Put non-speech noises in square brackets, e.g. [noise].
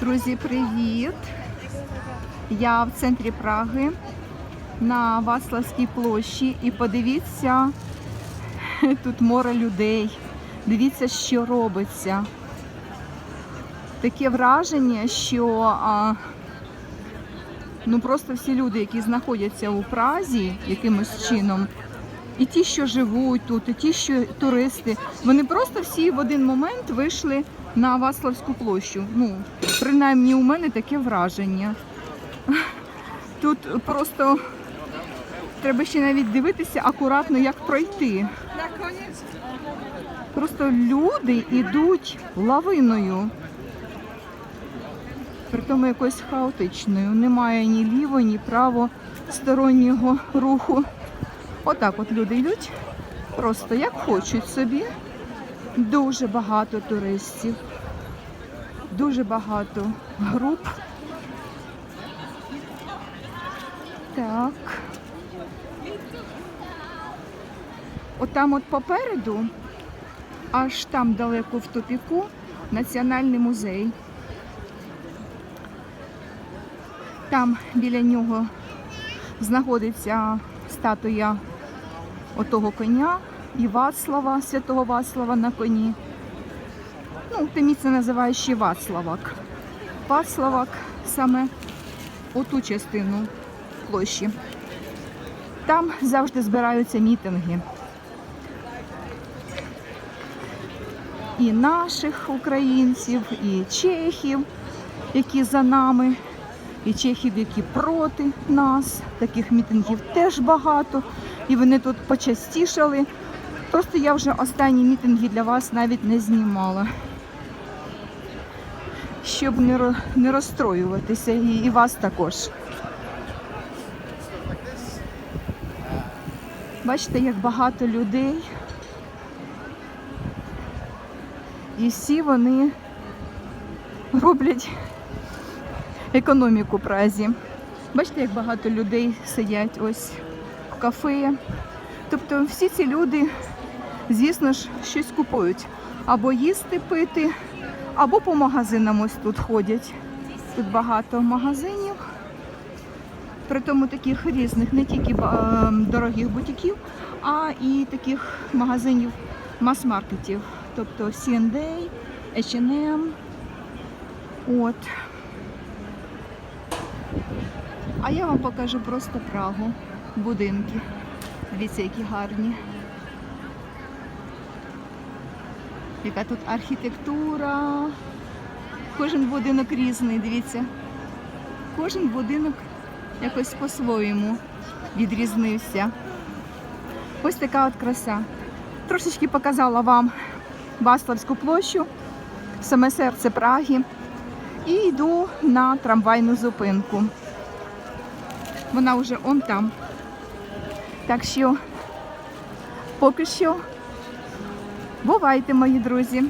Друзі, привіт! Я в центрі Праги на Ваславській площі і подивіться, [laughs] тут море людей. Дивіться, що робиться. Таке враження, що а, ну просто всі люди, які знаходяться у Празі якимось чином, і ті, що живуть тут, і ті, що туристи, вони просто всі в один момент вийшли на Ваславську площу. Ну, принаймні у мене таке враження. Тут просто треба ще навіть дивитися акуратно, як пройти. Просто люди йдуть лавиною. Притому якоюсь хаотичною. Немає ні ліво, ні право стороннього руху. Отак от люди йдуть, просто як хочуть собі. Дуже багато туристів, дуже багато груп. Так. Отам от попереду, аж там далеко в тупіку, Національний музей. Там біля нього знаходиться статуя отого коня і Вацлава, святого Вацлава на коні. Ну, тимі це називає ще Вацлавак. Вацлавак саме оту частину площі. Там завжди збираються мітинги. І наших українців, і чехів, які за нами, і чехів, які проти нас. Таких мітингів теж багато. І вони тут почастішали. Просто я вже останні мітинги для вас навіть не знімала. Щоб не, не розстроюватися, і, і вас також. Бачите, як багато людей. І всі вони роблять економіку Празі. Бачите, як багато людей сидять ось в кафе. Тобто всі ці люди, звісно ж, щось купують. Або їсти пити, або по магазинам ось тут ходять. Тут багато магазинів. Притому таких різних, не тільки ем, дорогих бутіків, а і таких магазинів мас-маркетів. Тобто C&A, H&M. От. А я вам покажу просто Прагу. Будинки. Дивіться, які гарні. Яка тут архітектура. Кожен будинок різний, дивіться. Кожен будинок якось по-своєму відрізнився. Ось така от краса. Трошечки показала вам Баславську площу, саме серце Праги. І йду на трамвайну зупинку. Вона вже он там. Так що поки що бувайте, мої друзі.